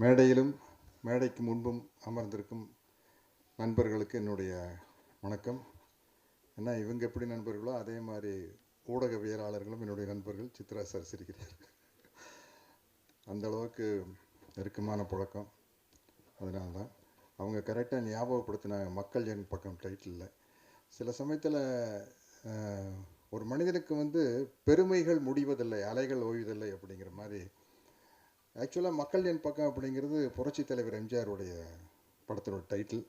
மேடையிலும் மேடைக்கு முன்பும் அமர்ந்திருக்கும் நண்பர்களுக்கு என்னுடைய வணக்கம். ஏன்னா இவங்க எப்படி நண்பர்களோ அதே மாதிரி ஊடகவியலாளர்களும் என்னுடைய நண்பர்கள் சித்ரா சார் சிரிக்கிறார். அந்த அளவுக்கு நெருக்கமான புழக்கம். அதனால தான் அவங்க கரெக்டாக ஞாபகப்படுத்தின மக்கள் என் பக்கம் டைட்டிலில் சில சமயத்தில் ஒரு மனிதனுக்கு வந்து பெருமைகள் முடிவதில்லை அலைகள் ஓய்வதில்லை அப்படிங்கிற மாதிரி ஆக்சுவலாக மக்கள் என் பக்கம் அப்படிங்கிறது புரட்சி தலைவர் எம்ஜிஆருடைய படத்தினோட டைட்டில்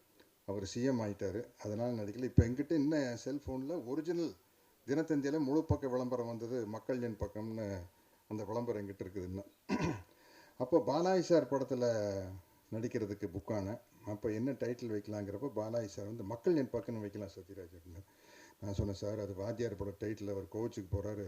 அவர் சிஎம் ஆயிட்டார். அதனால் நடிக்கல. இப்போ எங்கிட்ட இன்னும் செல்ஃபோனில் ஒரிஜினல் தினத்தந்தியில் முழு பக்க விளம்பரம் வந்தது மக்கள் என் பக்கம்னு அந்த விளம்பரம் எங்கிட்ட இருக்குது இன்னும். அப்போ பாலாஜி சார் படத்தில் நடிக்கிறதுக்கு புக்கான அப்போ என்ன டைட்டில் வைக்கலாங்கிறப்ப பாலாஜி சார் வந்து மக்கள் என் பக்கம்னு வைக்கலாம் சத்யராஜ் அப்படின்னு. நான் சொன்னேன் சார் அது வாத்தியார் பட டைட்டில் அவர் கோச்சுக்கு போகிறாரு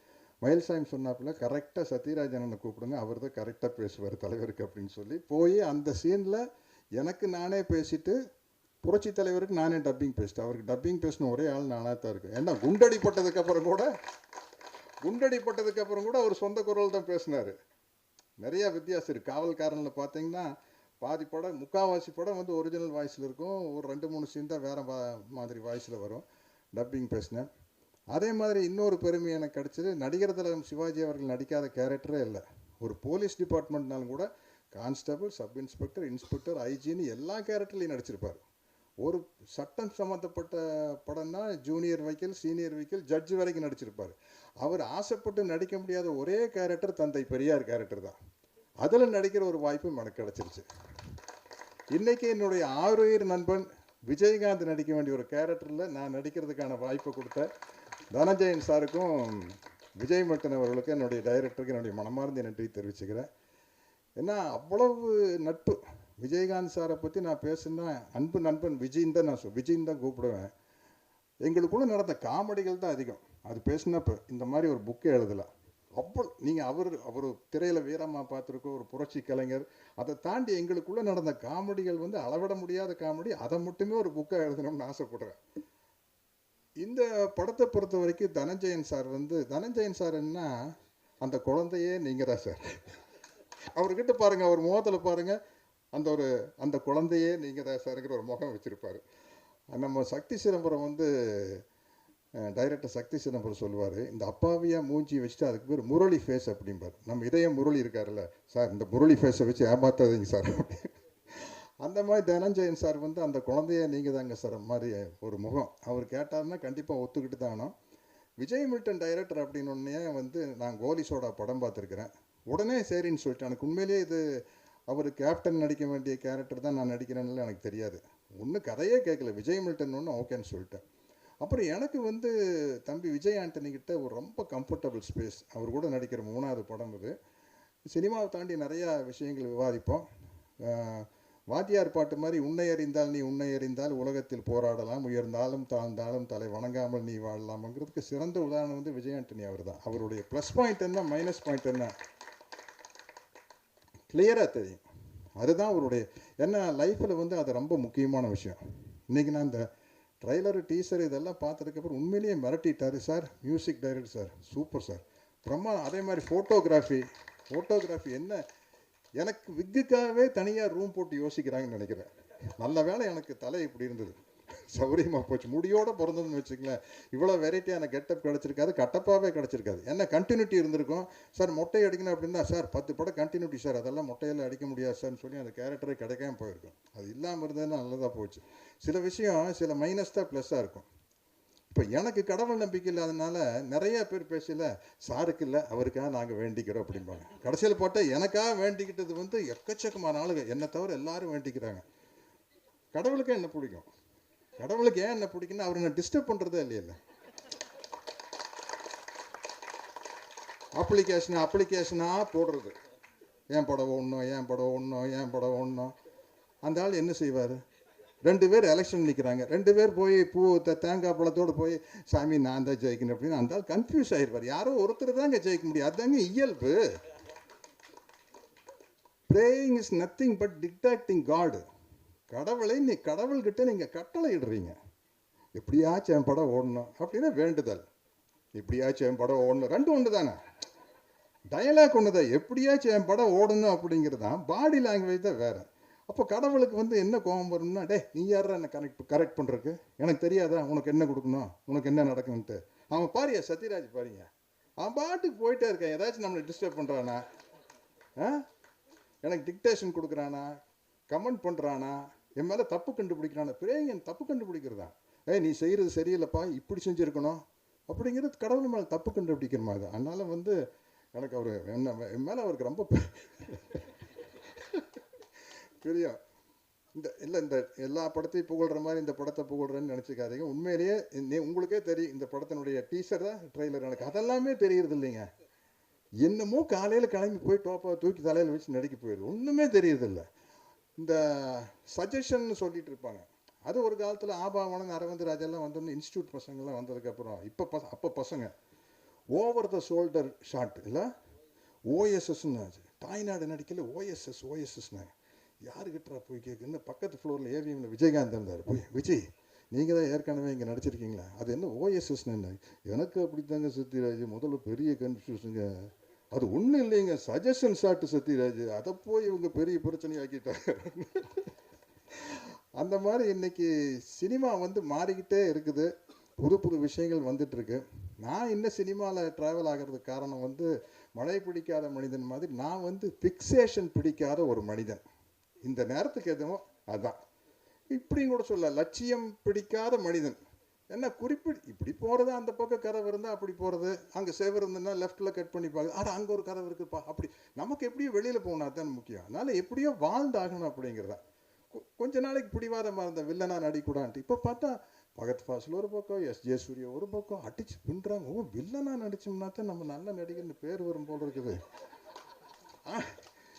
மயில்சாமி சொன்னாப்புல கரெக்டாக சத்யராஜனனை கூப்பிடுங்க அவர் தான் கரெக்டாக பேசுவார் தலைவருக்கு அப்படின்னு சொல்லி போய் அந்த சீனில் எனக்கு நானே பேசிட்டு புரட்சி தலைவருக்கு நானே டப்பிங் பேசிட்டேன். அவருக்கு டப்பிங் பேசின ஒரே ஆள் நானாக தான் இருக்கேன். ஏன்னா குண்டடி பட்டதுக்கப்புறம் கூட குண்டடி பட்டதுக்கப்புறம் கூட அவர் சொந்த குரல் தான் பேசினார். நிறையா வித்தியாசம் இருக்குது காவல்காரனில் பார்த்தீங்கன்னா பாதி படம் முக்கால்வாசி படம் வந்து ஒரிஜினல் வாய்ஸில் இருக்கும். ஒரு ரெண்டு மூணு சீன் தான் வேறு மாதிரி வாய்ஸில் வரும். டப்பிங் பேசினேன். அதே மாதிரி இன்னொரு பெருமை எனக்கு கிடச்சது நடிகர் திலகம் சிவாஜி அவர்கள் நடிக்காத கேரக்டரே இல்லை. ஒரு போலீஸ் டிபார்ட்மெண்ட்னாலும் கூட கான்ஸ்டபிள் சப் இன்ஸ்பெக்டர் இன்ஸ்பெக்டர் ஐஜின்னு எல்லா கேரக்டர்லையும் நடிச்சிருப்பார். ஒரு சட்டம் சம்மந்தப்பட்ட படம்னா ஜூனியர் வைக்கல் சீனியர் வைக்கல் ஜட்ஜ் வரைக்கும் நடிச்சிருப்பார். அவர் ஆசைப்பட்டு நடிக்க முடியாத ஒரே கேரக்டர் தந்தை பெரியார் கேரக்டர் தான். அதில் நடிக்கிற ஒரு வாய்ப்பும் எனக்கு கிடச்சிருச்சு. இன்றைக்கி என்னுடைய ஆறுயிர் நண்பன் விஜயகாந்த் நடிக்க வேண்டிய ஒரு கேரக்டரில் நான் நடிக்கிறதுக்கான வாய்ப்பை கொடுத்த தனஞ்சயன் சாருக்கும் விஜய் மட்டன் அவர்களுக்கும் என்னுடைய டைரக்டருக்கு என்னுடைய மனமார்ந்த நன்றி தெரிவிச்சுக்கிறேன். ஏன்னா அவ்வளவு நட்பு. விஜயகாந்த் சாரை பற்றி நான் பேசுனா அன்பு நண்பன் விஜயின் தான் நான் சொல் விஜயின் தான் கூப்பிடுவேன். எங்களுக்குள்ளே நடந்த காமெடிகள் தான் அதிகம். அது பேசினப்போ இந்த மாதிரி ஒரு புக்கே எழுதலாம் அவ்வளோ நீங்கள் அவர் அவர் திரையில் வீரமாக பார்த்துருக்கோம் ஒரு புரட்சி கலைஞர் அதை தாண்டி எங்களுக்குள்ளே நடந்த காமெடிகள் வந்து அளவிட முடியாத காமெடி அதை மட்டுமே ஒரு புக்காக எழுதணும்னு ஆசைப்படுறேன். இந்த படத்தை பொறுத்த வரைக்கும் தனஞ்சயன் சார் வந்து தனஞ்சயன் சார் என்ன அந்த குழந்தையே நீங்கள் தான் சார். அவர்கிட்ட பாருங்கள் அவர் முகத்தில் பாருங்கள் அந்த ஒரு அந்த குழந்தையே நீங்கள் தான் சாருங்கிற ஒரு முகம் வச்சுருப்பார். நம்ம சக்தி சிதம்பரம் வந்து டைரக்டர் சக்தி சிதம்பரம் சொல்லுவார் இந்த அப்பாவியாக மூஞ்சி வச்சுட்டு அதுக்கு பேர் முரளி ஃபேஸ் அப்படிம்பார். நம்ம இதயம் முரளி இருக்கார்ல சார் இந்த முரளி ஃபேஸை வச்சு ஏமாத்தாதீங்க சார். அந்த மாதிரி தனஞ்சயன் சார் வந்து அந்த குழந்தைய நீங்கள் தாங்க சார் மாதிரி ஒரு முகம். அவர் கேட்டார்னா கண்டிப்பாக ஒத்துக்கிட்டு தானோ விஜய் மில்டன் டைரக்டர் அப்படின்னு வந்து நான் கோலி சோடா படம் பார்த்துருக்குறேன். உடனே சரின்னு சொல்லிட்டு எனக்கு உண்மையிலேயே இது அவர் கேப்டன் நடிக்க வேண்டிய கேரக்டர் தான் நான் நடிக்கிறேன்னு எனக்கு தெரியாது. ஒன்றும் கதையே கேட்கல. விஜய் மில்டன் ஒன்று ஓகேன்னு சொல்லிட்டேன். அப்புறம் எனக்கு வந்து தம்பி விஜய் ஆண்டனி கிட்ட ஒரு ரொம்ப கம்ஃபர்டபுள் ஸ்பேஸ் அவர் கூட நடிக்கிற மூணாவது படம் இது சினிமாவை தாண்டி நிறையா விஷயங்கள் விவாதிப்போம். வாத்தியார் பாட்டு மாதிரி உன்னை அறிந்தால் நீ உன்னை அறிந்தால் உலகத்தில் போராடலாம். உயர்ந்தாலும் தாழ்ந்தாலும் தலை வணங்காமல் நீ வாழலாம்ங்கிறதுக்கு சிறந்த உதாரணம் வந்து விஜய் ஆண்டனி அவர் தான். அவருடைய ப்ளஸ் பாயிண்ட் என்ன மைனஸ் பாயிண்ட் என்ன? கிளியராக தெரியும். அதுதான் அவருடைய ஏன்னா லைஃப்பில் வந்து அது ரொம்ப முக்கியமான விஷயம். இன்றைக்கி நான் இந்த ட்ரைலரு டீசர் இதெல்லாம் பார்த்ததுக்கப்புறம் உண்மையிலேயே மிரட்டிட்டாரு sir. Music director sir. Super sir. Brahma அதே மாதிரி ஃபோட்டோகிராஃபி ஃபோட்டோகிராஃபி என்ன? எனக்கு விக்குக்காகவே தனியாக ரூம் போட்டு யோசிக்கிறாங்கன்னு நினைக்கிறேன். நல்ல வேலை எனக்கு தலை இப்படி இருந்தது. சௌரியமாக போச்சு. முடியோடு பிறந்ததுன்னு வச்சுக்கங்களேன். இவ்வளோ வெரைட்டியான கெட்டப் கிடச்சிருக்காது. கட்டப்பாகவே கிடச்சிருக்காது. என்ன கண்டினியூட்டி இருந்திருக்கும். சார் மொட்டை அடிக்கணும் அப்படின்னா சார் பத்து படம் கண்டினியூட்டி சார் அதெல்லாம் மொட்டையெல்லாம் அடிக்க முடியாது சார்னு சொல்லி அந்த கேரக்டரே கிடைக்காம போயிருக்கும். அது இல்லாமல் இருந்ததுன்னா நல்லதாக போச்சு. சில விஷயம் சில மைனஸ் தான் ப்ளஸ்ஸாக இருக்கும். இப்போ எனக்கு கடவுள் நம்பிக்கை இல்லாதனால நிறைய பேர் பேசல சாருக்கு இல்லை அவருக்காக நாங்கள் வேண்டிக்கிறோம் அப்படிம்பாங்க. கடைசியில் போட்டால் எனக்காக வேண்டிக்கிட்டது வந்து எக்கச்சக்கமான ஆளுங்க என்னை தவிர எல்லாரும் வேண்டிக்கிறாங்க. கடவுளுக்கு என்ன பிடிக்கும்? கடவுளுக்கு ஏன் என்ன பிடிக்குன்னா அவர் என்ன டிஸ்டர்ப் பண்ணுறதே இல்லையில்ல. அப்ளிகேஷன் அப்ளிகேஷனாக போடுறது. ஏன் படம் ஒன்றும் ஏன் படம் ஒன்றும் ஏன் படம் ஒன்றும் அந்த ஆள் என்ன செய்வார்? ரெண்டு பேர் எலெக்ஷன் நிற்கிறாங்க ரெண்டு பேர் போய் பூ த- தேங்காய் பழத்தோடு போய் சாமி நான் தான் ஜெயிக்கணும் அப்படின்னு அந்த கன்ஃபியூஸ் ஆகிருப்பார் யாரோ ஒருத்தர் தாங்க ஜெயிக்க முடியும். அதுதாங்க இயல்பு. Praying is nothing but dictating God கடவுளை நீ கடவுள்கிட்ட நீங்கள் கட்டளை இடுறீங்க எப்படியாச்சும் என் படம் ஓடணும் அப்படின்னா வேண்டுதல். எப்படியாச்சும் என் படம் ஓடணும். ரெண்டும் ஒன்று தானே. டயலாக் ஒன்று தான் எப்படியாச்சும் என் படம் ஓடணும் அப்படிங்கிறது தான் பாடி லாங்குவேஜ் தான் வேறு. அப்போ கடவுளுக்கு வந்து என்ன கோபம் வரும்னா டே நீ யாரா என்ன கரெக்ட் கரெக்ட் பண்ணுறக்கு எனக்கு தெரியாதா? உனக்கு என்ன கொடுக்கணும்? உனக்கு என்ன நடக்குன்ட்டு அவன் பாரியா சத்யராஜ் பாருங்க அவன் பாட்டுக்கு போயிட்டே இருக்கான். ஏதாச்சும் நம்மளை டிஸ்டர்ப் பண்ணுறானா ஆ? எனக்கு டிக்டேஷன் கொடுக்குறானா? கமெண்ட் பண்ணுறானா என் மேலே தப்பு கண்டுபிடிக்கிறானா? பிறகு என் தப்பு கண்டுபிடிக்கிறதா? ஏய் நீ செய்கிறது சரியில்லைப்பா. இப்படி செஞ்சுருக்கணும். அப்படிங்கிறது கடவுள் மேலே தப்பு கண்டுபிடிக்கிற மாதிரி அதனால் வந்து எனக்கு அவர் என்ன என் மேலே அவருக்கு ரொம்ப பெ- இந்த இல்லை இந்த எல்லா படத்தையும் புகழ்கிற மாதிரி இந்த படத்தை புகழ்றேன்னு நினச்சிக்காதீங்க. உண்மையிலேயே நீ- உங்களுக்கே தெரியும் இந்த படத்தினுடைய டீசர் தான் ட்ரெய்லர். எனக்கு அதெல்லாமே தெரியறது இல்லைங்க. என்னமோ காலையில் கிளம்பி போய் டோப்பாக தூக்கி தலையில் வச்சு நடிக்க போயிடுது. ஒன்றுமே தெரியறதில்ல இந்த சஜஷன் சொல்லிட்டு இருப்பாங்க. அது ஒரு காலத்தில் ஆபாவனன் அரவிந்த் ராஜெல்லாம் வந்தோன்னு இன்ஸ்டியூட் பசங்கள்லாம் வந்ததுக்கப்புறம் இப்போ பச அப்போ பசங்க ஓவர் த ஷோல்டர் ஷாட் இல்லை? ஓஎஸ்எஸ்ன்னு தாய்நாடு நடிக்கல ஓஎஸ்எஸ் ஓஎஸ்எஸ்னாங்க யாருக்கிட்டா போய் கேட்குன்னு பக்கத்து ஃப்ளோரில் ஏவிஎம்ல விஜயகாந்த் இருந்தார். போய் விஜய் நீங்கள் தான் ஏற்கனவே இங்கே நடிச்சிருக்கீங்களா? அது என்ன ஓஎஸ்எஸ்னு என்ன? எனக்கு அப்படித்தாங்க சத்யராஜ் முதல்ல பெரிய கன்ஃபியூஷனுங்க அது ஒன்றும் இல்லைங்க. சஜஷன் ஷாட்டு சத்யராஜ் அதை போய் இவங்க பெரிய பிரச்சனையாக்கிட்டாங்க. அந்த மாதிரி இன்னைக்கு சினிமா வந்து மாறிக்கிட்டே இருக்குது. புது புது விஷயங்கள் வந்துட்டுருக்கு நான் இன்னும் சினிமாவில் ட்ராவல் ஆகிறதுக்கு காரணம் வந்து மழை பிடிக்காத மனிதன் மாதிரி நான் வந்து ஃபிக்சேஷன் பிடிக்காத ஒரு மனிதன். இந்த நேரத்துக்கு எதுவும் அதான். இப்படியும் கூட சொல்ல லட்சியம் பிடிக்காத மனிதன். என்ன குறிப்பிடு இப்படி போகிறது அந்த பக்கம் கதவு இருந்தால் அப்படி போகிறது அங்கே சேவர் இருந்ததுன்னா லெஃப்ட்டில் கட் பண்ணி பார்க்குது அங்கே ஒரு கதவு இருக்குப்பா அப்படி. நமக்கு எப்படியோ வெளியில் போகணும் தான் முக்கியம். அதனால் எப்படியோ வாழ்ந்தாகணும் அப்படிங்கிறதா. கொ- கொஞ்ச நாளைக்கு பிடிவாதமாக இருந்த வில்லனா நடிக்கூடான்ட்டு இப்போ பார்த்தா பகத் ஃபாசில் ஒரு பக்கம் எஸ் ஜே சூர்யா ஒரு பக்கம் அடிச்சு பின்னுறாங்க ஓ வில்லனா நடிச்சோம்னா தான் நம்ம நல்ல நடிகர்னு பேர் வரும் போல் இருக்குது.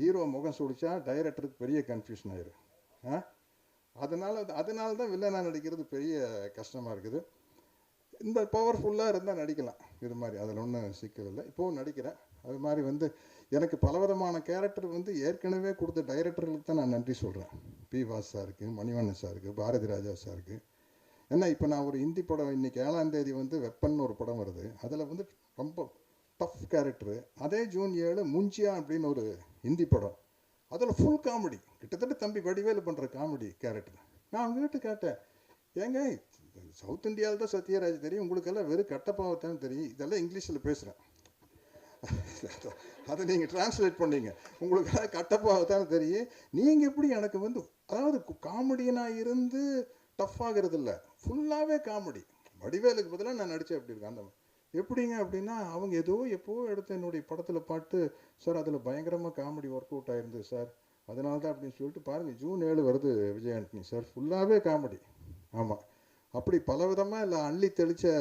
ஹீரோ முகம் சுடிச்சா டைரக்டருக்கு பெரிய கன்ஃபியூஷன் ஆயிரும். ஆ? அதனால அதனால தான் வில்லனாக நடிக்கிறது பெரிய கஷ்டமாக இருக்குது. இந்த பவர்ஃபுல்லாக இருந்தால் நடிக்கலாம். இது மாதிரி. அதில் ஒன்றும் சிக்கல் இல்லை. இப்போவும் நடிக்கிறேன். அது மாதிரி வந்து எனக்கு பலவிதமான கேரக்டர் வந்து ஏற்கனவே கொடுத்த டைரக்டர்களுக்கு தான் நான் நன்றி சொல்கிறேன் பி. வாஸ் சாருக்கு மணிவண்ணன் சாருக்கு பாரதி ராஜா சாருக்கு. ஏன்னா இப்போ நான் ஒரு ஹிந்தி படம் இன்றைக்கி ஏழாம் தேதி வந்து வெப்பன் ஒரு படம் வருது. அதில் வந்து ரொம்ப டஃப் கேரக்டரு அதே ஜூன் ஏழு முஞ்சியா அப்படின்னு ஒரு ஹிந்தி படம். அதில் ஃபுல் காமெடி கிட்டத்தட்ட தம்பி வடிவேலு பண்ணுற காமெடி கேரக்டர் நான் அவங்ககிட்ட கேட்டேன் ஏங்க சவுத் இந்தியாவில் தான் சத்யராஜ் தெரியும்? உங்களுக்கெல்லாம் வெறும் கட்டப்பாவத்தான் தெரியும். இதெல்லாம் இங்கிலீஷில் பேசுகிறேன் அதை நீங்கள் டிரான்ஸ்லேட் பண்ணீங்க. உங்களுக்கு கட்டப்பாவத்தான் தெரியும். நீங்கள் எப்படி எனக்கு வந்து அதாவது காமெடியனாக இருந்து டஃப் ஆகிறது இல்லை. ஃபுல்லாகவே காமெடி வடிவேலுக்கு பதிலாக நான் நடித்தேன் அப்படி இருக்கேன் அந்த எப்படிங்க அப்படின்னா அவங்க ஏதோ எப்போ எடுத்த என்னுடைய படத்தில் பாட்டு சார் அதில் பயங்கரமாக காமெடி ஒர்க் அவுட் ஆயிருந்தது சார். அதனால தான் அப்படின்னு சொல்லிட்டு பாருங்கள் ஜூன் ஏழு வருது விஜய் ஆண்டனி சார் ஃபுல்லாகவே காமெடி ஆமாம் அப்படி பலவிதமாக இல்லை அள்ளி தெளித்த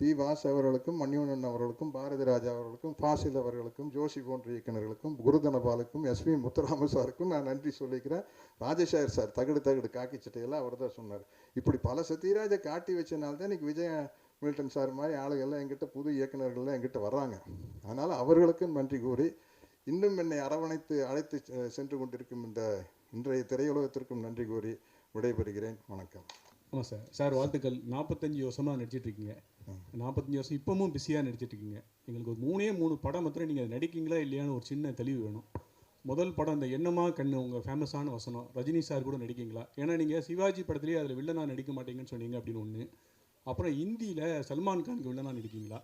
பி. வாஸ் அவர்களுக்கும் மணிவண்ணன் அவர்களுக்கும் பாரதி ராஜா அவர்களுக்கும் ஃபாசில் அவர்களுக்கும் ஜோஷி போன்ற இயக்குநர்களுக்கும் குருதனபாலுக்கும் எஸ்வி முத்துராம சாருக்கும் நான் நன்றி சொல்லிக்கிறேன். ராஜசேகர் சார் தகடு தகடு காக்கி சட்டையெல்லாம் அவர் தான் சொன்னார். இப்படி பல சத்யராஜை காட்டி வச்சனால்தான் இன்னைக்கு விஜய மில்டன் சார் மாதிரி ஆளுகள்லாம் எங்கிட்ட புது இயக்குனர்கள்லாம் எங்கிட்ட வர்றாங்க. அதனால் அவர்களுக்கும் நன்றி கூறி இன்னும் என்னை அரவணைத்து அழைத்து சென்று கொண்டிருக்கும் இந்த இன்றைய திரையுலகத்திற்கும் நன்றி கூறி விடைபெறுகிறேன். வணக்கம். ஆமாம் சார். சார் வாழ்த்துக்கள். நாற்பத்தஞ்சு வருஷமாக நடிச்சிட்டு இருக்கீங்க. நாற்பத்தஞ்சு வருஷம் இப்பவும் பிஸியாக நடிச்சிட்டு இருக்கீங்க. எங்களுக்கு ஒரு மூணே மூணு படம் மாத்திரம் நீங்கள் நடிக்கீங்களா இல்லையான்னு ஒரு சின்ன தெளிவு வேணும். முதல் படம் இந்த எண்ணமா கண்ணு உங்கள் ஃபேமஸான வசனம். ரஜினி சார் கூட நடிக்கீங்களா ஏன்னா நீங்கள் சிவாஜி படத்துலேயே அதில் வில்லனா நடிக்க மாட்டீங்கன்னு சொன்னீங்க அப்படின்னு ஒன்று அப்புறம் ஹிந்தியில் சல்மான் கானுக்கு வில்லனா நடிக்கீங்களா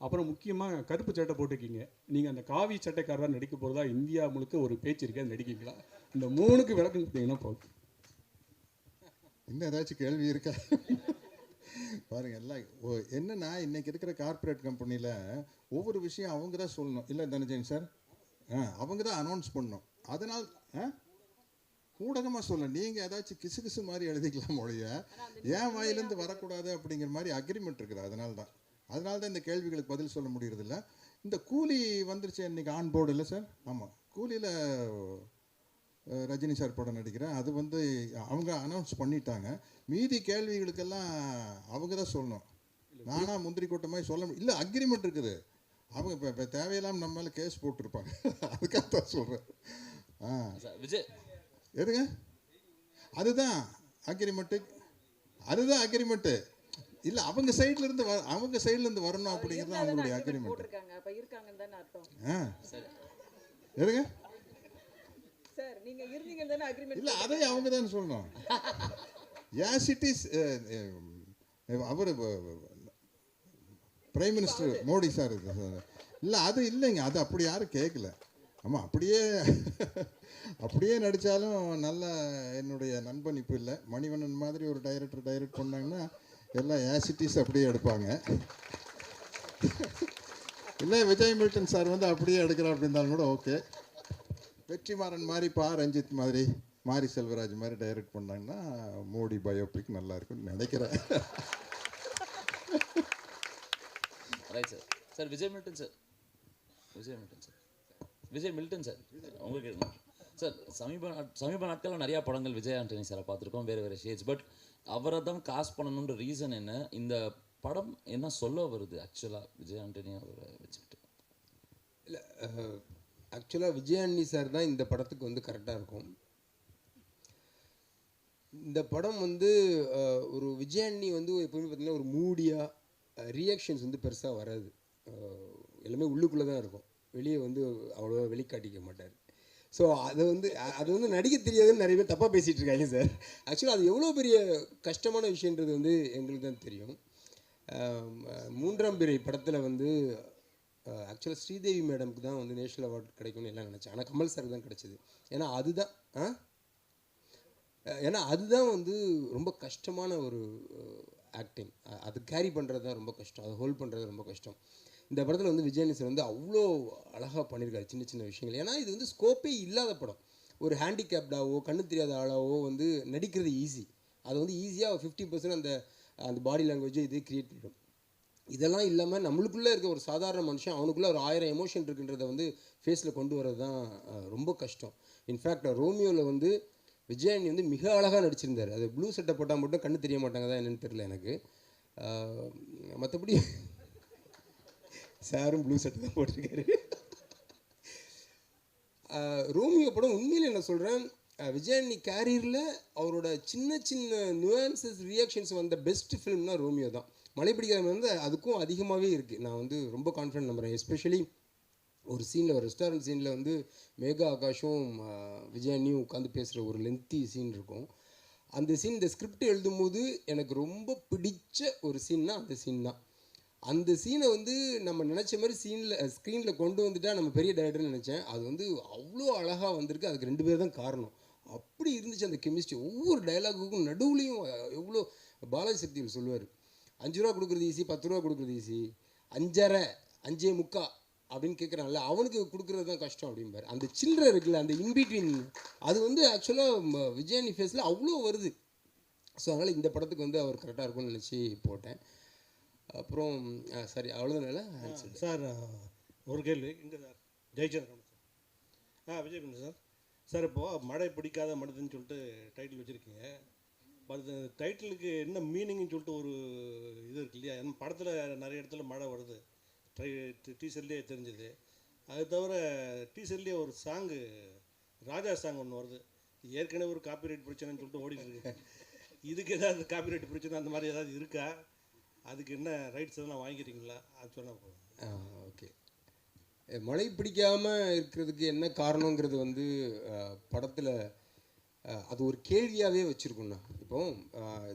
அப்புறம் முக்கியமாக கருப்பு சட்டை போட்டிருக்கீங்க. நீங்கள் அந்த காவி சட்டைக்காரராக நடிக்க போகிறதா இந்தியா முழுக்க ஒரு பேச்சு இருக்கு. அது நடிக்கீங்களா இந்த மூணுக்கு விளக்கம் கொடுத்தீங்கன்னா போதும். இன்னும் ஏதாச்சும் கேள்வி இருக்கா? பாருங்க எல்லாம் ஓ என்னன்னா இன்னைக்கு இருக்கிற கார்ப்பரேட் கம்பெனியில் ஒவ்வொரு விஷயம் அவங்க தான் சொல்லணும். இல்லை தனஜன் சார். ஆ அவங்க தான் அனௌன்ஸ் பண்ணணும். அதனால் ஆ? ஊடகமாக சொல்ல நீங்கள் ஏதாச்சும் கிசு கிசு மாதிரி எழுதிக்கலாம் ஒழிய ஏன் வாயிலேருந்து வரக்கூடாது அப்படிங்கிற மாதிரி அக்ரிமெண்ட் இருக்குது அதனால தான். அதனால தான் இந்த கேள்விகளுக்கு பதில் சொல்ல முடியறதில்ல. இந்த கூலி வந்துருச்சு இன்னைக்கு ஆன் போர்டு இல்லை சார் ஆமாம் கூலியில் ரஜினி சார் படம் நடிக்கிறேன் அது வந்து அவங்க அனௌன்ஸ் பண்ணிட்டாங்க. மீதி கேள்விகளுக்கெல்லாம் அவங்க தான் சொல்லணும். நானா முந்திரி கொட்டை மாதிரி சொல்ல முடியும். இல்லை அக்ரிமெண்ட் இருக்குது. அவங்க இப்போ இப்போ தேவையில்லாமல் நம்ம மேலே கேஸ் போட்டிருப்பாங்க. அதுக்காக தான் சொல்கிறேன் ஆ. சார் விஜய் எதுங்க? அதுதான் அக்ரிமெண்ட்டு அதுதான் அக்ரிமெண்ட்டு இல்லை அவங்க சைடுல இருந்து அவங்க சைடுல இருந்து வரணும் அப்படிங்கிறது அவங்களுடைய அக்ரிமெண்ட் ஆ. எதுங்க? இல்லை அதை அவங்க தான் சொல்லணும். ஏஸ் இட் இஸ் அவர் பிரைம் மினிஸ்டர் மோடி சார் இல்லை அது இல்லைங்க. அது அப்படி யாரும் கேட்கல ஆமாம் அப்படியே அப்படியே நடித்தாலும் நல்ல என்னுடைய நண்பன் இப்போ இல்லை. மணிவண்ணன் மாதிரி ஒரு டைரக்டர் டைரக்ட் பண்ணாங்கன்னா எல்லாம் ஆசிட்டிஸ் அப்படியே எடுப்பாங்க. இல்லை விஜய் மில்டன் சார் வந்து அப்படியே எடுக்கிறா அப்படின்னாலும் கூட ஓகே வெற்றிமாறன் மாதிரி பா ரஞ்சித் மாதிரி மாரி செல்வராஜ் மாதிரி டைரக்ட் பண்ணாங்கன்னா மோடி பயோபிக் நல்லா இருக்கும்னு நினைக்கிறேன். Right sir sir Vijay Milton sir Vijay Milton sir Vijay Milton sir. உங்களுக்கு சார் சமீப நாட் சமீப நாட்களில் நிறையா படங்கள் விஜய் ஆண்டனி சாரை பார்த்துருக்கோம் வேறு வேறு ஷேட்ஸ் பட் அவரை தான் காசு பண்ணணுன்ற ரீசன் என்ன? இந்த படம் என்ன சொல்ல வருது ஆக்சுவலாக விஜய் ஆண்டனி அவரை வச்சுக்கிட்டு? இல்லை ஆக்சுவலாக விஜய் ஆண்டனி சார் தான் இந்த படத்துக்கு வந்து கரெக்டாக இருக்கும். இந்த படம் வந்து ஒரு ஒரு விஜயாண்டி வந்து எப்பவுமே பார்த்தீங்கன்னா ஒரு மூடியாக ரியாக்ஷன்ஸ் வந்து பெருசாக வராது. எல்லாமே உள்ளுக்குள்ளே தான் இருக்கும். வெளியே வந்து அவ்வளோவா வெளிக்காட்டிக்க மாட்டார். ஸோ அதை வந்து அது வந்து நடிக்க தெரியாதுன்னு நிறைய பேர் தப்பாக பேசிகிட்டு இருக்காங்க சார் ஆக்சுவலாக அது எவ்வளோ பெரிய கஷ்டமான விஷயன்றது வந்து எங்களுக்கு தான் தெரியும். மூன்றாம் பிறை படத்தில் வந்து ஆக்சுவலாக ஸ்ரீதேவி மேடம்க்கு தான் வந்து நேஷனல் அவார்டு கிடைக்கும்னு எல்லாம் நினச்சேன். ஆனால் கமல் சார் தான் கிடச்சிது. ஏன்னா அதுதான் ஆ? ஏன்னா அதுதான் வந்து ரொம்ப கஷ்டமான ஒரு ஆக்டிங் அது கேரி பண்ணுறது தான் ரொம்ப கஷ்டம். அதை ஹோல்ட் பண்ணுறது ரொம்ப கஷ்டம். இந்த படத்தில் வந்து விஜயநேசன் வந்து அவ்வளோ அழகாக பண்ணியிருக்காரு சின்ன சின்ன விஷயங்கள். ஏன்னா இது வந்து ஸ்கோப்பே இல்லாத படம். ஒரு ஹேண்டிகேப்டாவோ கண்ணு தெரியாத ஆளாவோ வந்து நடிக்கிறது ஈஸி அது வந்து ஈஸியாக ஃபிஃப்டி பர்சன்ட் அந்த அந்த பாடி லாங்குவேஜோ இது கிரியேட் பண்ணிடும். இதெல்லாம் இல்லாமல் நம்மளுக்குள்ளே இருக்க ஒரு சாதாரண மனுஷன் அவனுக்குள்ளே ஒரு ஆயிரம் எமோஷன் இருக்குன்றத வந்து ஃபேஸில் கொண்டு வரது தான் ரொம்ப கஷ்டம். இன்ஃபேக்ட் ரோமியோவில் வந்து விஜயானி வந்து மிக அழகாக நடிச்சிருந்தார். அது ப்ளூ சட்டை போட்டால் மட்டும் கண்ணு தெரிய மாட்டாங்க தான் என்னன்னு தெரில எனக்கு. மற்றபடி சாரும் ப்ளூ சட்டை தான் போட்டிருக்காரு. ரோமியோ படம் உண்மையில் என்ன சொல்கிறேன் விஜயானி கேரியரில் அவரோட சின்ன சின்ன நுவான்சஸ் ரியாக்ஷன்ஸ் வந்த பெஸ்ட் ஃபிலிம்னா ரோமியோ தான். மலைப்பிடிக்காத வந்து அதுக்கும் அதிகமாகவே இருக்குது நான் வந்து ரொம்ப கான்ஃபிடன்ட் நம்புகிறேன் எஸ்பெஷலி ஒரு சீனில் ஒரு ரெஸ்டாரண்ட் சீனில் வந்து மேகா ஆகாஷும் விஜயானியும் உட்காந்து பேசுகிற ஒரு லென்த்தி சீன் இருக்கும். அந்த சீன் இந்த ஸ்கிரிப்ட் எழுதும்போது எனக்கு ரொம்ப பிடிச்ச ஒரு சீன்னா அந்த சீன் தான். அந்த சீனை வந்து நம்ம நினச்ச மாதிரி சீனில் ஸ்க்ரீனில் கொண்டு வந்துட்டால் நம்ம பெரிய டேரக்டர்னு நினச்சேன். அது வந்து அவ்வளோ அழகாக வந்திருக்கு. அதுக்கு ரெண்டு பேர் தான் காரணம். அப்படி இருந்துச்சு அந்த கெமிஸ்ட்ரி ஒவ்வொரு டைலாகுக்கும் நடுவுலையும் எவ்வளோ பாலாஜி சக்தியில் சொல்லுவார். அஞ்சு ரூபா கொடுக்குறது ஈஸி பத்து ரூபா கொடுக்குறது ஈஸி அஞ்சரை அஞ்சே முக்கா அப்படின்னு கேட்குறான்ல அவனுக்கு கொடுக்குறது தான் கஷ்டம் அப்படிம்பார். அந்த சில்லறை இருக்குல்ல அந்த இன்பிட்வீன் அது வந்து ஆக்சுவலாக விஜயானி ஃபேஸில் அவ்வளோ வருது. ஸோ அதனால் இந்த படத்துக்கு வந்து அவர் கரெக்டாக இருக்கும்னு நினச்சி போட்டேன். அப்புறம் சரி அவ்வளோதான சார் ஒரு கேள்வி. இங்கே சார் ஜெயச்சந்திரன் சார் ஆ விஜய் சார். சார் இப்போது மழை பிடிக்காத மனிதன் சொல்லிட்டு டைட்டில் வச்சுருக்கீங்க. அது டைட்டிலுக்கு என்ன மீனிங்னு சொல்லிட்டு ஒரு இது இருக்கு இல்லையா? படத்தில் நிறைய இடத்துல மழை வருது. ட்ரை டீசர்லேயே தெரிஞ்சுது. அது தவிர டீசர்லேயே ஒரு சாங்கு ராஜா சாங் ஒன்று வருது. ஏற்கனவே ஒரு காப்பிரைட் பிரச்சனைன்னு சொல்லிட்டு ஓடிட்டு இருக்கு. இதுக்கு ஏதாவது காப்பிரைட் பிரச்சனை அந்த மாதிரி ஏதாவது இருக்கா? அதுக்கு என்ன ரைட்ஸ் எதனா வாங்கிக்கிறீங்களா அது சொன்னால் போதும். ஓகே மழை பிடிக்காமல் இருக்கிறதுக்கு என்ன காரணங்கிறது வந்து படத்தில் அது ஒரு கேள்வியாகவே வச்சுருக்கோண்ணா இப்போ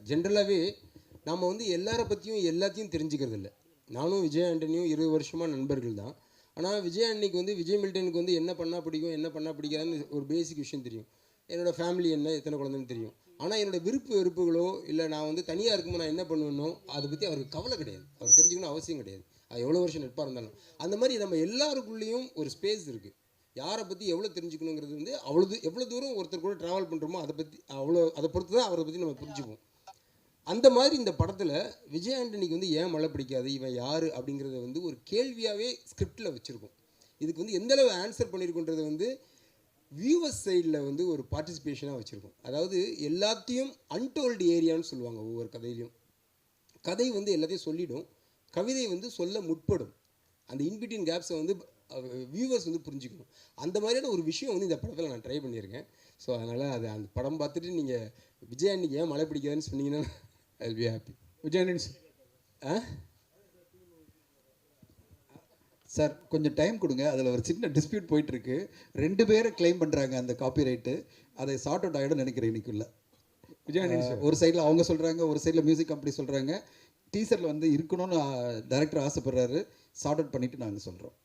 ஜென்ரலாகவே நாம் வந்து எல்லாரை பற்றியும் எல்லாத்தையும் தெரிஞ்சுக்கிறது இல்லை நானும் விஜய் ஆண்டனியும் இருபது வருஷமாக நண்பர்கள் தான். ஆனால் விஜய் அன்னைக்கு வந்து விஜய் மில்டனுக்கு வந்து என்ன பண்ணால் பிடிக்கும் என்ன பண்ணால் பிடிக்காதுன்னு ஒரு பேசிக் விஷயம் தெரியும். என்னோடய ஃபேமிலி என்ன எத்தனை குழந்தைன்னு தெரியும். ஆனால் என்னோட விருப்பு வெறுப்புகளோ இல்லை நான் வந்து தனியாக இருக்கும்போது நான் என்ன பண்ணுவேனோ அதை பற்றி அவருக்கு கவலை கிடையாது. அவர் தெரிஞ்சுக்கணும் அவசியம் கிடையாது. அது எவ்வளோ வருஷம் நட்பாக இருந்தாலும். அந்த மாதிரி நம்ம எல்லாருக்குள்ளேயும் ஒரு ஸ்பேஸ் இருக்குது யாரை பற்றி எவ்வளோ தெரிஞ்சுக்கணுங்கிறது வந்து அவ்வளோ எவ்வளோ தூரம் ஒருத்தர் கூட ட்ராவல் பண்ணுறோமோ அதை பற்றி அவ்வளோ அதை பொறுத்து தான் அவரை பற்றி நம்ம புரிஞ்சுப்போம். அந்த மாதிரி இந்த படத்தில் விஜய் ஆண்டனிக்கு வந்து ஏன் மழை பிடிக்காது? இவன் யார்? அப்படிங்கிறத வந்து ஒரு கேள்வியாகவே ஸ்கிரிப்டில் வச்சுருக்கோம். இதுக்கு வந்து எந்தளவு ஆன்சர் பண்ணியிருக்குன்றது வந்து வியூவர்ஸ் சைடில் வந்து ஒரு பார்ட்டிசிபேஷனாக வச்சுருக்கோம். அதாவது எல்லாத்தையும் அன்டோல்டு ஏரியான்னு சொல்லுவாங்க ஒவ்வொரு கதையிலையும் கதை வந்து எல்லாத்தையும் சொல்லிடும். கவிதை வந்து சொல்ல முற்படும். அந்த இன்பிட்வீன் கேப்ஸை வந்து வியூவர்ஸ் வந்து புரிஞ்சுக்கணும். அந்த மாதிரியான ஒரு விஷயம் வந்து இந்த படத்தில் நான் ட்ரை பண்ணியிருக்கேன். ஸோ அதனால் அது அந்த படம் பார்த்துட்டு நீங்கள் விஜய் அன்னைக்கு ஏன் மழை பிடிக்காதுன்னு சொன்னீங்கன்னா ஐ பி ஹாப்பி விஜயானன் சார் ஆ? சார் கொஞ்சம் டைம் கொடுங்க. அதில் ஒரு சின்ன டிஸ்பியூட் போயிட்டுருக்கு. ரெண்டு பேரை க்ளைம் பண்ணுறாங்க அந்த காப்பிரைட்டு அதை சார்ட் அவுட் ஆகிடும் நினைக்கிறேன் இன்னைக்குள்ள. ஒரு சைடில் அவங்க சொல்கிறாங்க ஒரு சைடில் மியூசிக் கம்பெனி சொல்கிறாங்க டீசரில் வந்து இருக்கணும்னு டைரக்டர் ஆசைப்படுறாரு. சார்ட் அவுட் பண்ணிவிட்டு நாங்கள் சொல்கிறோம்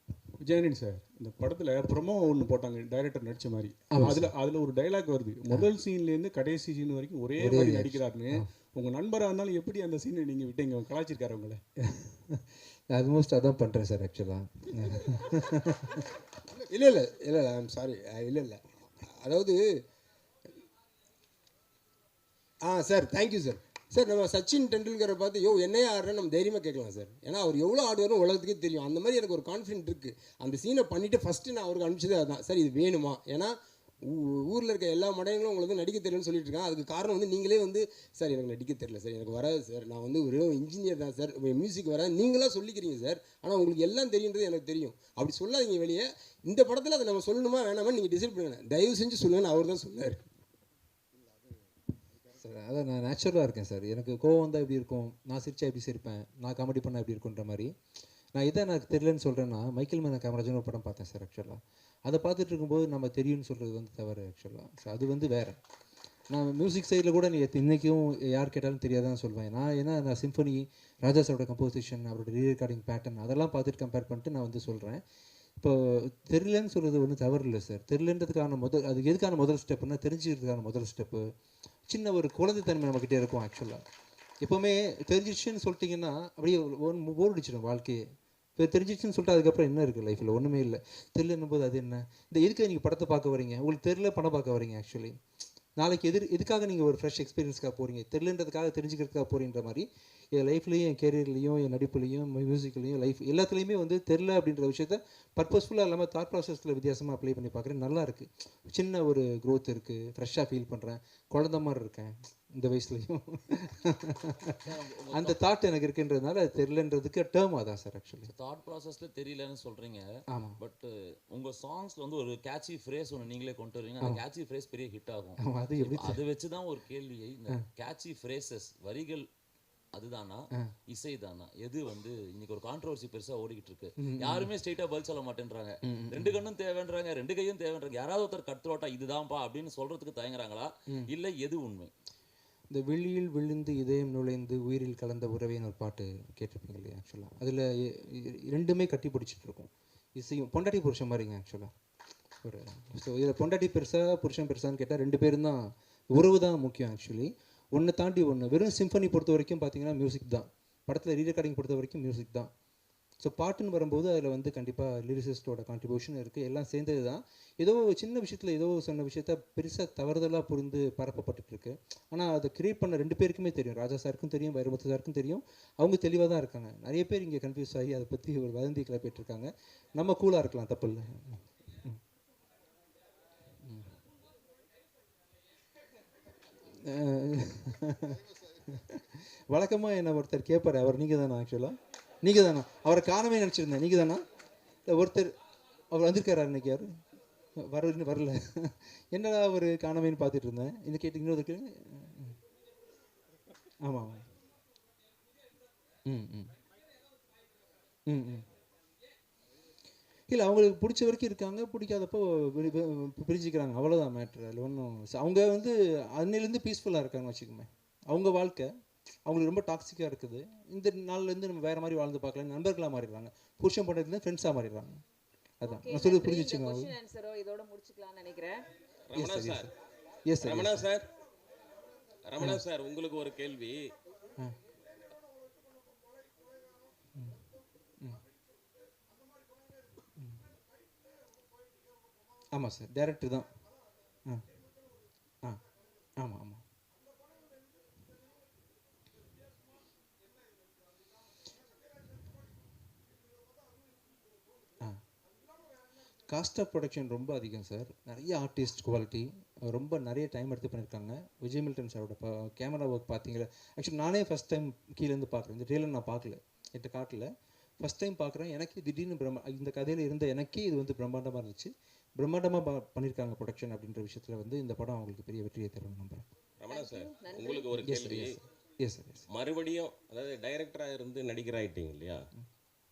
விஜயானன் சார் இந்த படத்தில் ப்ரொமோ ஒன்று போட்டாங்க டைரக்டர் நடிச்ச மாதிரி. அதில் அதில் ஒரு டைலாக் வருது. முதல் சீன்லேருந்து கடைசி சீன் வரைக்கும் ஒரே மாதிரி நடிக்கிறாருன்னு உங்கள் நண்பராக இருந்தாலும் எப்படி அந்த சீனை நீங்கள் விட்டீங்க? கலாச்சிருக்காரு உங்களை? ஆல்மோஸ்ட் அதான் பண்ணுறேன் சார் ஆக்சுவலாக இல்லை இல்லை இல்லை இல்லை ஐம் சாரி இல்லை இல்லை. அதாவது ஆ sir thank you sir sir நம்ம சச்சின் டெண்டுல்கரை பார்த்து யோ என்னையே ஆடுறேன்னு நம்ம தைரியமாக கேட்கலாம் சார் ஏன்னா அவர் எவ்வளோ ஆடுவாரும் உலகத்துக்கே தெரியும். அந்த மாதிரி எனக்கு ஒரு கான்ஃபிடென்ட் இருக்குது அந்த சீனை பண்ணிவிட்டு ஃபஸ்ட்டு நான் அவருக்கு அனுப்பிச்சதே அதான். சார் இது வேணுமா? ஏன்னா ஊரில் இருக்க எல்லா மடையங்களும் உங்களுக்கு வந்து நடிக்க தெரியலன்னு சொல்லிட்டு இருக்கேன் அதுக்கு காரணம் வந்து நீங்களே வந்து சார் எனக்கு நடிக்க தெரியல சார். எனக்கு வராது சார். நான் வந்து ஒரு இன்ஜினியர் தான் சார். மியூசிக் வராது. நீங்களாம் சொல்லிக்கிறீங்க சார். ஆனால் உங்களுக்கு எல்லாம் தெரியுன்றது எனக்கு தெரியும். அப்படி சொல்லாதீங்க வெளியே. இந்த படத்தில் அதை நம்ம சொல்லணுமா வேணாமா நீங்கள் டிசைட் பண்ணுங்க. தயவு செஞ்சு சொல்லுங்கன்னு அவர் தான் சொன்னார். சார் அதான் நான் நேச்சுரலாக இருக்கேன் சார். எனக்கு கோவம் தான் எப்படி இருக்கும்? நான் சிரிச்சா எப்படி சிரிப்பேன்? நான் காமெடி பண்ணால் எப்படி இருக்குன்ற மாதிரி. நான் இதை எனக்கு தெரியலன்னு சொல்கிறேன்னா மைக்கேல் மேன காமராஜன் ஒரு படம் பார்த்தேன் சார் ஆக்சுவலாக அதை பார்த்துட்டு இருக்கும்போது நம்ம தெரியும்னு சொல்கிறது வந்து தவறு ஆக்சுவலாக ஸோ அது வந்து வேறு. நான் மியூசிக் சைடில் கூட நீ இன்றைக்கும் யார் கேட்டாலும் தெரியாதான் சொல்வேன். நான் ஏன்னா நான் சிம்பனி ராஜா சாரோட கம்போசிஷன் அவரோட ரீ ரெக்கார்டிங் பேட்டர்ன் அதெல்லாம் பார்த்துட்டு கம்பேர் பண்ணிட்டு நான் வந்து சொல்கிறேன் இப்போ தெரியலன்னு சொல்கிறது ஒன்றும் தவறு இல்லை சார். தெரியலன்றதுக்கான முதல் அது எதுக்கான முதல் ஸ்டெப்புனா தெரிஞ்சுக்கிறதுக்கான முதல் ஸ்டெப்பு சின்ன ஒரு குழந்தைத்தன்மை நம்மக்கிட்டே இருக்கும் ஆக்சுவலாக எப்போவுமே தெரிஞ்சிச்சுன்னு சொல்லிட்டிங்கன்னா அப்படியே ஒன் போர் அடிச்சிடும் வாழ்க்கையே. இப்போ தெரிஞ்சிச்சுன்னு சொல்லிட்டு அதுக்கப்புறம் என்ன இருக்குது லைஃப்பில் ஒன்றுமே இல்லை. தெரியலன்னும் போது அது என்ன? இந்த எதுக்கு நீங்கள் படத்தை பார்க்க வரீங்க உங்களுக்கு தெரியல படம் பார்க்க வரீங்க ஆக்சுவலி நாளைக்கு எதிர் எதுக்காக நீங்கள் ஒரு ஃப்ரெஷ் எக்ஸ்பீரியன்ஸ்க்காக போகிறீங்க தெரிலன்றதுக்காக தெரிஞ்சுக்கிறதுக்காக போகிறீன்ற மாதிரி என் லைஃப்லேயும் என் கேரியர்லேயும் என் நடிப்புலையும் மியூசிக்லேயும் லைஃப் எல்லாத்துலேயுமே வந்து தெரில அப்படின்ற விஷயத்த பர்பஸ்ஃபுல்லாக இல்லாமல் தாட் ப்ராசஸில் வித்தியாசமாக அப்ளை பண்ணி பார்க்குறேன். நல்லா இருக்குது சின்ன ஒரு க்ரோத் இருக்குது ஃப்ரெஷ்ஷாக ஃபீல் பண்ணுறேன் குழந்த மாதிரி இருக்கேன். இந்த வயசுலையும். அந்த தாட் எனக்கு இருக்குன்றதுனால அது தெரிலன்றதுக்கு டேர்ம் அதான் சார் ஆக்சுவலி தாட் ப்ராசஸ்ல தெரியலன்னு சொல்றீங்க. ஆமாம் பட் உங்க சாங்ஸ்ல வந்து ஒரு கேட்சி ஃப்ரேஸ் ஒன்று நீங்களே கொண்டு வருவீங்க. அந்த கேட்சி ஃப்ரேஸ் பெரிய ஹிட் ஆகும். அது எப்படி அதை வச்சு தான் ஒரு கேள்வியை. இந்த கேட்சி ஃப்ரேசஸ் வரிகள் அதுதானா? இசை தானா எது வந்து இன்னைக்கு ஒரு கான்ட்ரவர்சி பெருசா ஓடிக்கிட்டு இருக்கு. யாருமே ஸ்ட்ரெயிட்டா பதில் சொல்ல மாட்டேன்றாங்க. ரெண்டு கண்ணும் தேவைன்றாங்க ரெண்டு கையும் தேவைன்றாங்க. யாராவது ஒருத்தர் கட்டுரோட்டா இதுதான்ப்பா அப்படின்னு சொல்றதுக்கு தயங்குறாங்களா? இல்ல எது உண்மை? இந்த வெளியில் விழுந்து இதயம் நுழைந்து உயிரில் கலந்த உறவேன்னு ஒரு பாட்டு கேட்டிருப்பீங்க இல்லையா ஆக்சுவலாக அதில் ரெண்டுமே கட்டி பிடிச்சிட்டு இருக்கும். இசையும் பொண்டாட்டி புருஷன் மாதிரிங்க ஆக்சுவலாக ஒரு ஸோ இதில் பொண்டாட்டி பெருசா புருஷன் பெருசான்னு கேட்டால் ரெண்டு பேரும் தான் உறவு தான் முக்கியம் ஆக்சுவலி ஒன்று தாண்டி ஒன்று வெறும் சிம்பனி பொறுத்த வரைக்கும் பார்த்தீங்கன்னா மியூசிக் தான். படத்தில் ரீரெக்கார்டிங் பொறுத்த வரைக்கும் மியூசிக் தான். ஸோ பாட்டுன்னு வரும்போது அதில் வந்து கண்டிப்பாக லிரிசிஸ்டோட கான்ட்ரிபியூஷன் இருக்குது எல்லாம் சேர்ந்தது தான் ஏதோ ஒரு சின்ன விஷயத்தில் ஏதோ சொன்ன விஷயத்த பெருசாக தவறுதலாக புரிந்து பரப்பப்பட்டுட்டு இருக்கு ஆனால் அதை கிரியேட் பண்ண ரெண்டு பேருக்குமே தெரியும். ராஜா சாருக்கும் தெரியும் வைரமுத்து சாருக்கும் தெரியும். அவங்க தெளிவாக தான் இருக்காங்க. நிறைய பேர் இங்கே கன்ஃபியூஸ் ஆகி அதை பற்றி ஒரு வதந்தி கிளப்பிட்டு இருக்காங்க நம்ம கூலாக இருக்கலாம் தப்பு இல்லை. வழக்கமாக என்னை ஒருத்தர் கேட்பார் அவர் நீங்கள் தானே ஆக்சுவலாக நீங்கள் தானா அவரை காணவே நினச்சிருந்தேன். நீங்கள் தானா இல்லை ஒருத்தர் அவர் வந்திருக்காரு இன்னைக்கு யார்? வர வரல. என்னடா அவர் காணவேன்னு பார்த்துட்டு இருந்தேன். இந்த கேட்டு இன்னொரு ஆமாம் ஆமாம் ம் ம். ம் ம். இல்லை அவங்களுக்கு பிடிச்ச வரைக்கும் இருக்காங்க. பிடிக்காதப்போ பிரிஞ்சுக்கிறாங்க. அவ்வளோதான் மேட்ரு அதில் ஒன்றும் அவங்க வந்து அன்னிலேருந்து பீஸ்ஃபுல்லாக இருக்காங்க வச்சுக்கோமே. அவங்க வாழ்க்கை. அவங்களுக்கு ரொம்ப டாக்ஸிக்காக இருக்குது. இந்த நாள்லேருந்து நம்ம வேறு மாதிரி வாழ்ந்து பார்க்கலாம் நண்பர்களாக மாறிடுறாங்க புருஷன் பண்ணுறதுலேருந்து ஃப்ரெண்ட்ஸாக மாறிடுறாங்க அதான். நான் சொல்லி புரிஞ்சுச்சுங்க கொஸ்டின் ஆன்சரோ இதோட முடிச்சுக்கலாம்னு நினைக்கிறேன். Ramana sir yes sir Ramana sir Ramana sir உங்களுக்கு ஒரு கேள்வி. ஆமாம் சார் டேரக்டர் தான். ஆ ஆ ஆமாம் ஆமாம் ஆ காஸ்ட் ஆஃப் ப்ரொடக்ஷன் ரொம்ப அதிகம் சார் நிறைய ஆர்டிஸ்ட் குவாலிட்டி ரொம்ப நிறைய டைம் எடுத்து பண்ணியிருக்காங்க. விஜய் மில்டன் சாரோட கேமரா ஒர்க் பார்த்தீங்களா? ஆக்சுவலி நானே ஃபஸ்ட் டைம் கீழேருந்து பார்க்குறேன் இந்த ட்ரெயிலர் நான் பார்க்கல. என்கிட்ட காட்டல. ஃபஸ்ட் டைம் பார்க்குறேன். எனக்கு திடீர்னு பிரம்ம இந்த கதையில் இருந்த எனக்கே இது வந்து பிரம்மாண்டமாக இருந்துச்சு. பிரம்மாண்டமாக ப பண்ணியிருக்காங்க ப்ரொடக்ஷன் அப்படின்ற விஷயத்தில் வந்து இந்த படம் அவங்களுக்கு பெரிய வெற்றியை தரும் நம்புறேன். ரமணா சார் உங்களுக்கு ஒரு கேள்வி. எஸ் சார் எஸ் மறுபடியும் அதாவது டைரக்டராக இருந்து நடிகராயிட்டீங்க இல்லையா?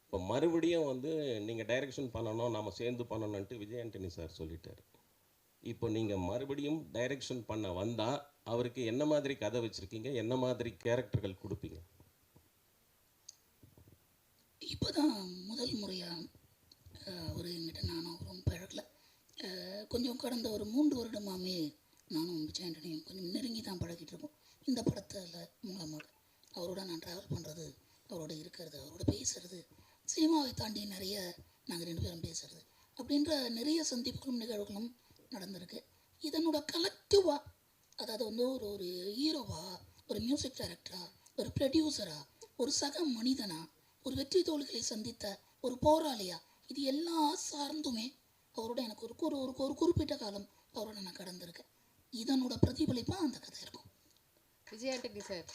இப்போ மறுபடியும் வந்து நீங்கள் டைரக்ஷன் பண்ணணும் நாம் சேர்ந்து பண்ணணுன்ட்டு விஜய் ஆண்டனி சார் சொல்லிட்டார். இப்போ நீங்கள் மறுபடியும் டைரக்ஷன் பண்ண வந்தால் அவருக்கு என்ன மாதிரி கதை வச்சுருக்கீங்க? என்ன மாதிரி கேரக்டர்கள் கொடுப்பீங்க? இப்போ தான் முதல் முறையாக அவர் எங்கிட்ட நானும் அவரும் பழகல. கொஞ்சம் கடந்த ஒரு மூன்று வருடமாமே நானும் விஜய் ஆண்டனியும் கொஞ்சம் நெருங்கி தான் பழகிட்டு இருக்கோம். இந்த படத்தில் மூலமாக அவரோட நான் ட்ராவல் பண்ணுறது அவரோட இருக்கிறது அவரோட பேசுறது சினிமாவை தாண்டி நிறைய நாங்கள் ரெண்டு பேரும் பேசுகிறது அப்படின்ற நிறைய சந்திப்புகளும் நிகழ்வுகளும் நடந்திருக்கு. இதனோட கலெக்டிவாக அதாவது வந்து ஒரு ஒரு ஹீரோவா ஒரு மியூசிக் டைரக்டரா ஒரு ப்ரொடியூசரா ஒரு சக மனிதனா ஒரு வெற்றி தோல்களை சந்தித்த ஒரு போராளியா இது எல்லா சார்ந்துமே அவரோட எனக்கு ஒரு ஒரு ஒரு ஒரு குறிப்பிட்ட காலம் அவரோட நான் கடந்திருக்கேன். இதனோட பிரதிபலிப்பாக அந்த கதை இருக்கும். விஜய் ஆண்டனி சார்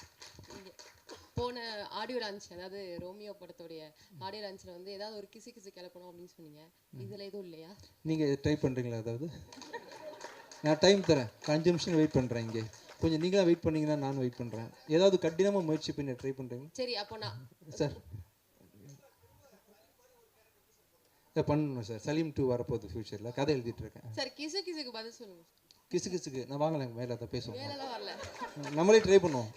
போன ஆடியோ லான்ச் அதாவது ரோமியோ படத்துடைய ஆடியோ லான்ச்சில் வந்து ஏதாவது ஒரு கிசு கிசு கிளப்பணும் அப்படின்னு சொன்னீங்க. இதில் எதுவும் இல்லையா? நீங்கள் ட்ரை பண்ணுறீங்களா அதாவது நான் டைம் தரேன். அஞ்சு நிமிஷம் வெயிட் பண்ணுறேன் இங்கே. கொஞ்சம் நீங்களாக வெயிட் பண்ணீங்கன்னா நானும் வெயிட் பண்ணுறேன் ஏதாவது கடினமாக முயற்சி பண்ணி ட்ரை பண்ணுறீங்க சரி அப்போ நான் சார். பண்ணணும் சார். சலீம் டூ வரப்போகுது ஃப்யூச்சரில் கதை எழுதிட்டு இருக்கேன். சார் கிசு கிசுக்கு பதில் சொல்லுங்க. கிசு கிசுக்கு. நான் வாங்கலைங்க மேலே அதை பேசுவோம். நம்மளே ட்ரை பண்ணுவோம்.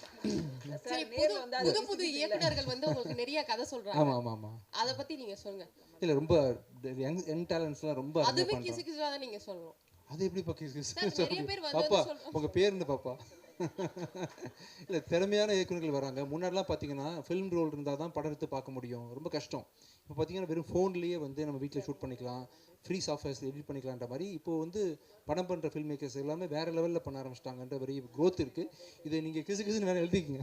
சரி புது புது புது இயக்குனர்கள் வந்து உங்களுக்கு நிறைய கதை சொல்றாங்க. ஆமாம் ஆமாம் ஆமாம் அதை பத்தி நீங்க சொல்லுங்க. இல்லை ரொம்ப யங் யங் டேலண்ட்ஸ்லாம் ரொம்ப அதுவே கிசு கிசுவா தான் நீங்க சொல்லணும் அது எப்படி பக்கம் சார், நிறைய பேர் வந்து பாப்பா சொல்றாங்க. உங்க பேர் என்ன பாப்பா? இல்லை திறமையான இயக்குனர்கள் வராங்க. முன்னாடிலாம் பார்த்தீங்கன்னா ஃபிலிம் ரோல் இருந்தால் தான் படம் எடுத்து பார்க்க முடியும். ரொம்ப கஷ்டம். இப்போ பார்த்தீங்கன்னா வெறும் ஃபோன்லேயே வந்து நம்ம வீட்டில் ஷூட் பண்ணிக்கலாம். ஃப்ரீ சாஃப்ட்வேர்ஸ் எடிட் பண்ணிக்கலான்ற மாதிரி இப்போ வந்து படம் பண்ணுற ஃபில்ம் மேக்கர்ஸ் எல்லாமே வேறு லெவலில் பண்ண ஆரம்பிச்சிட்டாங்கன்ற மாதிரி க்ரோத் இருக்குது இதை நீங்கள் கிசு கிசுன்னு வேறு எழுதிக்கிங்க.